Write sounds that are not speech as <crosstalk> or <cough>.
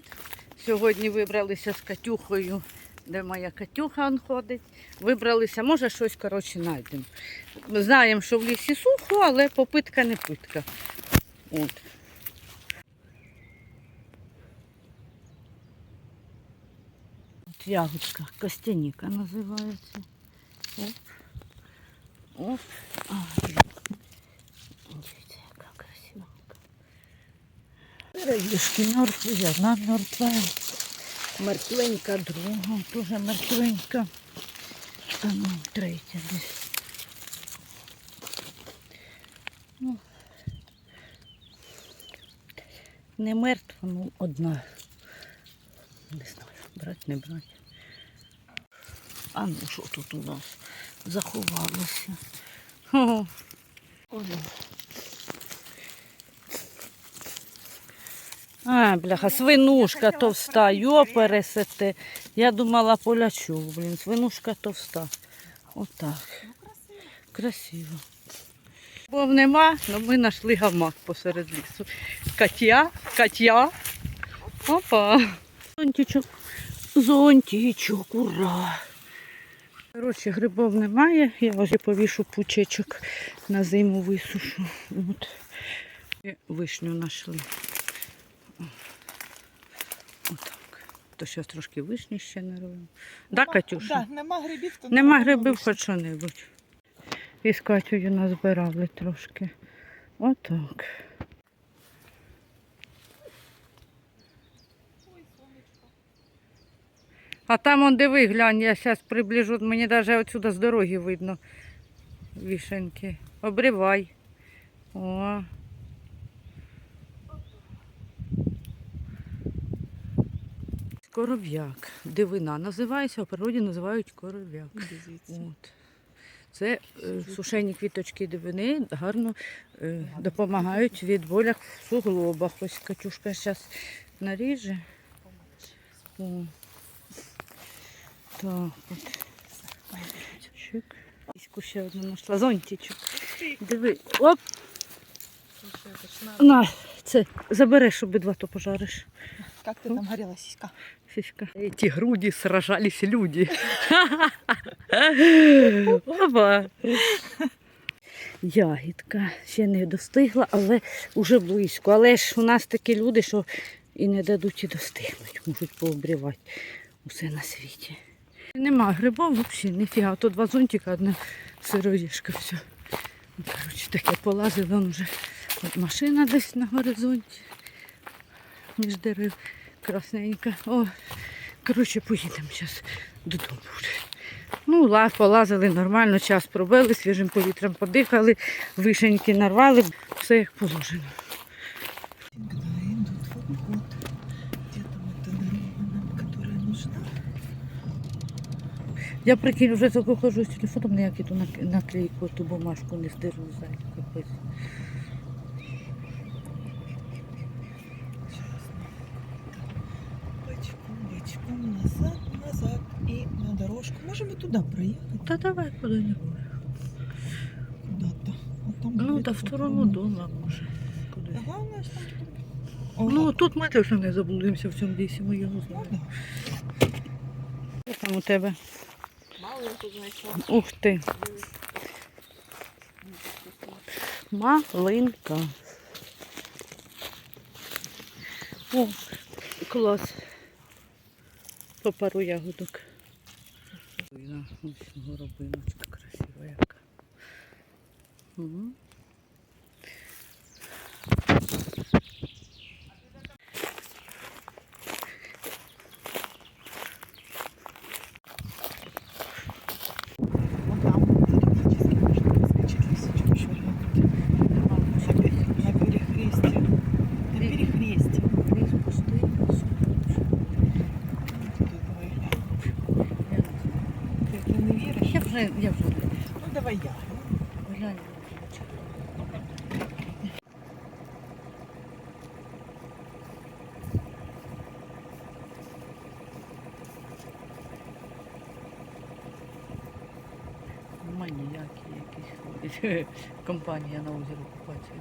привіт! Сьогодні вибралися з Катюхою, де моя Катюха ходить. Вибралися, може щось коротше знайдемо. Знаємо, що в лісі сухо, але попитка не питка. От. От ягодка, костяніка називається. Оп. Оп. А, Дивіться, яка красива. Передішки мертві, одна мертва, мертвенька, друга, теж мертвенька. А ну, третя десь. Ну, не мертва, ну одна. Не знаю, брати, не брати. А ну що тут у нас заховалося? О, А, бляха, свинушка товста, йопересете. Я думала полячок, блін, свинушка товста. Отак. Красиво. Бов нема, але ми знайшли гамак посеред лісу. Катя, Катя. Опа. Зонтичок. Зонтичок, ура. Коротше, грибов немає. Я вже повішу пучечок на зиму висушу. От. І вишню знайшли. Отак. То зараз трошки вишні ще не робимо. Да, Катюша? Да, нема грибів, то Нема грибів хоч що-небудь. І з Катєю назбирали трошки. Отак. А там он диви, глянь, я зараз приближу, мені навіть отсюди з дороги видно вішеньки. Обривай. О. Коров'як. Дивина називається, а в природі називають коров'як. От. Це е, сушені квіточки дивини гарно е, допомагають від болях в суглобах. Ось Катюшка зараз наріже. О. Так, от. Чик. Іську ще одну знайшла. Зонтичок. Диви. Оп, на, це забереш обидва, то пожариш. Как ты там горела сиська? Сіська. Эти груди сражались люди. Опа. Ягідка ще не достигла, але вже близько. Але ж у нас такі люди, що і не дадуть і достигнуть, можуть пообрівати усе на світі. Нема грибов взагалі, ніфіга. Тут два зонтика, одна сироїшка, все. Ну, Коротше, таке полазили, вон вже машина десь на горизонті між дерев красненька. О, коротше, поїдемо зараз додому. Ну, ла- полазили нормально, час пробили, свіжим повітрям подихали, вишеньки нарвали, все як положено. Я прикинь, вже таку хожу з телефоном, ніяк ту нак- наклейку, ту бумажку не здержу. Капець. Бочком, назад, назад и на дорожку. Можем и туда проехать Та давай куди-небудь. куда-то. Там Ну, где-то до сторону дома може. Куди. Да главное, что там Ну, тут ми теж не заблудимося в цьому лісі, ми його Ну, знаємо. Що там у тебе? Мало я тут знайшла. Ух ти. Малинка. О, клас. По пару ягодок. Ось горобиночка красива яка. Мгм. вже, я вже Ну давай я. глянь. Маніяки якісь ходять. <laughs> Компанія на озеро купатися.